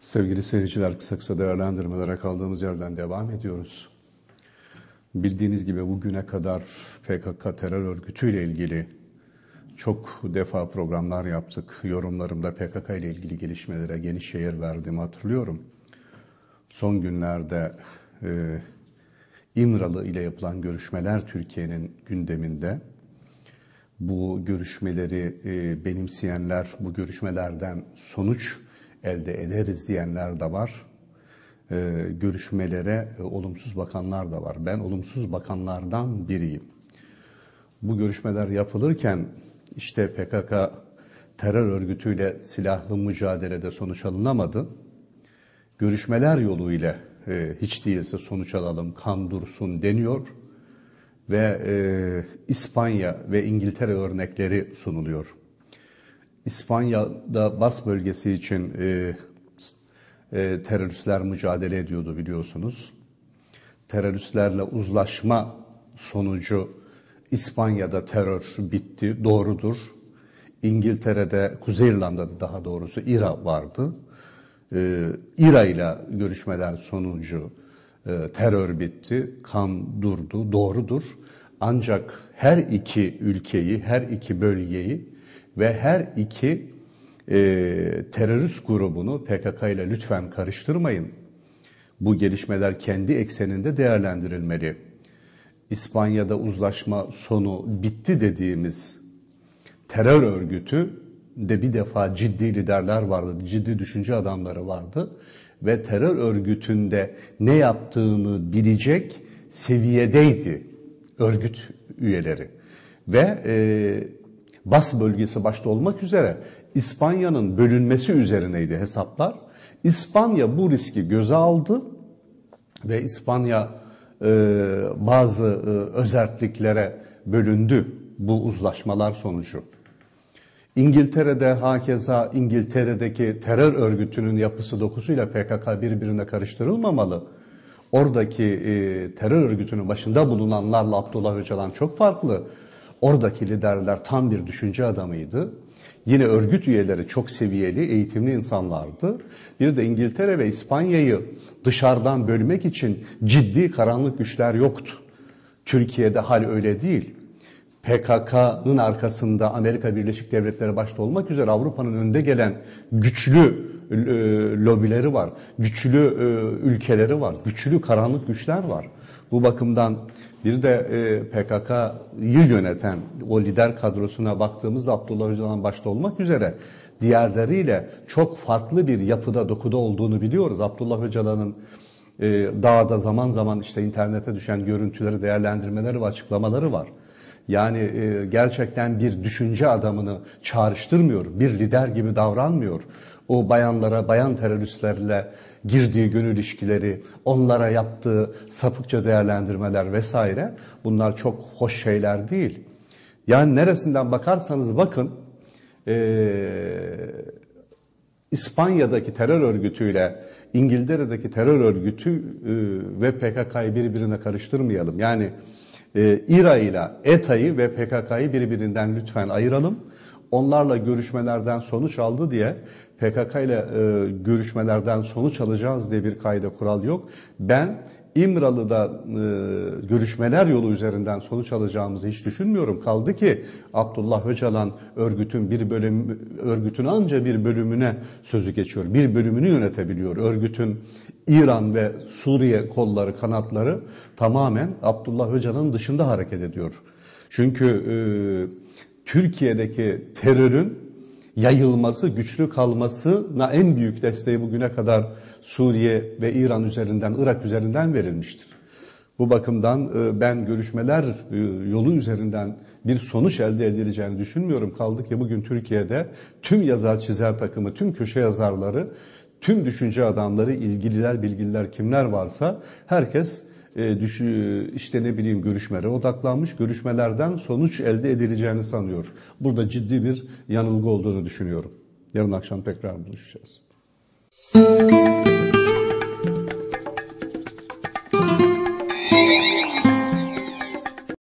Sevgili seyirciler, kısa kısa değerlendirmelere kaldığımız yerden devam ediyoruz. Bildiğiniz gibi bugüne kadar PKK terör örgütüyle ilgili çok defa programlar yaptık. Yorumlarımda PKK ile ilgili gelişmelere geniş yer verdiğimi hatırlıyorum. Son günlerde e, İmralı ile yapılan görüşmeler Türkiye'nin gündeminde. Bu görüşmeleri e, benimseyenler, bu görüşmelerden sonuç elde ederiz diyenler de var. E, görüşmelere e, olumsuz bakanlar da var. Ben olumsuz bakanlardan biriyim. Bu görüşmeler yapılırken işte PKK terör örgütüyle silahlı mücadelede sonuç alınamadı. Görüşmeler yoluyla e, hiç değilse sonuç alalım, kan dursun deniyor ve e, İspanya ve İngiltere örnekleri sunuluyor. İspanya'da Bas bölgesi için e, e, teröristler mücadele ediyordu biliyorsunuz. Teröristlerle uzlaşma sonucu İspanya'da terör bitti, doğrudur. İngiltere'de, Kuzey İrlanda'da daha doğrusu İRA vardı. Ee, İRA ile görüşmeler sonucu e, terör bitti, kan durdu, doğrudur. Ancak her iki ülkeyi, her iki bölgeyi ve her iki e, terörist grubunu PKK ile lütfen karıştırmayın. Bu gelişmeler kendi ekseninde değerlendirilmeli. İspanya'da uzlaşma sonu bitti dediğimiz terör örgütü de bir defa ciddi liderler vardı, ciddi düşünce adamları vardı ve terör örgütünde ne yaptığını bilecek seviyedeydi örgüt üyeleri. Ve e, Bas bölgesi başta olmak üzere İspanya'nın bölünmesi üzerineydi hesaplar. İspanya bu riski göze aldı ve İspanya e, bazı e, özelliklere bölündü bu uzlaşmalar sonucu. İngiltere'de hakeza İngiltere'deki terör örgütünün yapısı dokusuyla PKK birbirine karıştırılmamalı. Oradaki e, terör örgütünün başında bulunanlarla Abdullah Öcalan çok farklı. Oradaki liderler tam bir düşünce adamıydı. Yine örgüt üyeleri çok seviyeli, eğitimli insanlardı. Bir de İngiltere ve İspanya'yı dışarıdan bölmek için ciddi karanlık güçler yoktu. Türkiye'de hal öyle değil. PKK'nın arkasında Amerika Birleşik Devletleri başta olmak üzere Avrupa'nın önde gelen güçlü e, lobileri var, güçlü e, ülkeleri var, güçlü karanlık güçler var. Bu bakımdan bir de e, PKK'yı yöneten o lider kadrosuna baktığımızda Abdullah Öcalan başta olmak üzere diğerleriyle çok farklı bir yapıda, dokuda olduğunu biliyoruz. Abdullah Öcalan'ın e, dağda zaman zaman işte internete düşen görüntüleri, değerlendirmeleri ve açıklamaları var. Yani e, gerçekten bir düşünce adamını çağrıştırmıyor, bir lider gibi davranmıyor. O bayanlara, bayan teröristlerle girdiği gönül ilişkileri, onlara yaptığı sapıkça değerlendirmeler vesaire bunlar çok hoş şeyler değil. Yani neresinden bakarsanız bakın e, İspanya'daki terör örgütüyle İngiltere'deki terör örgütü e, ve PKK'yı birbirine karıştırmayalım. Yani e, İRA ile ETA'yı ve PKK'yı birbirinden lütfen ayıralım. Onlarla görüşmelerden sonuç aldı diye PKK ile e, görüşmelerden sonuç alacağız diye bir kayda kural yok. Ben İmralı'da e, görüşmeler yolu üzerinden sonuç alacağımızı hiç düşünmüyorum. Kaldı ki Abdullah Öcalan örgütün bir bölüm örgütün anca bir bölümüne sözü geçiyor. Bir bölümünü yönetebiliyor. Örgütün İran ve Suriye kolları, kanatları tamamen Abdullah Öcalan'ın dışında hareket ediyor. Çünkü e, Türkiye'deki terörün yayılması, güçlü kalmasına en büyük desteği bugüne kadar Suriye ve İran üzerinden, Irak üzerinden verilmiştir. Bu bakımdan e, ben görüşmeler e, yolu üzerinden bir sonuç elde edileceğini düşünmüyorum. Kaldı ki bugün Türkiye'de tüm yazar çizer takımı, tüm köşe yazarları, tüm düşünce adamları, ilgililer, bilgililer kimler varsa herkes e, işte ne bileyim görüşmelere odaklanmış, görüşmelerden sonuç elde edileceğini sanıyor. Burada ciddi bir yanılgı olduğunu düşünüyorum. Yarın akşam tekrar buluşacağız.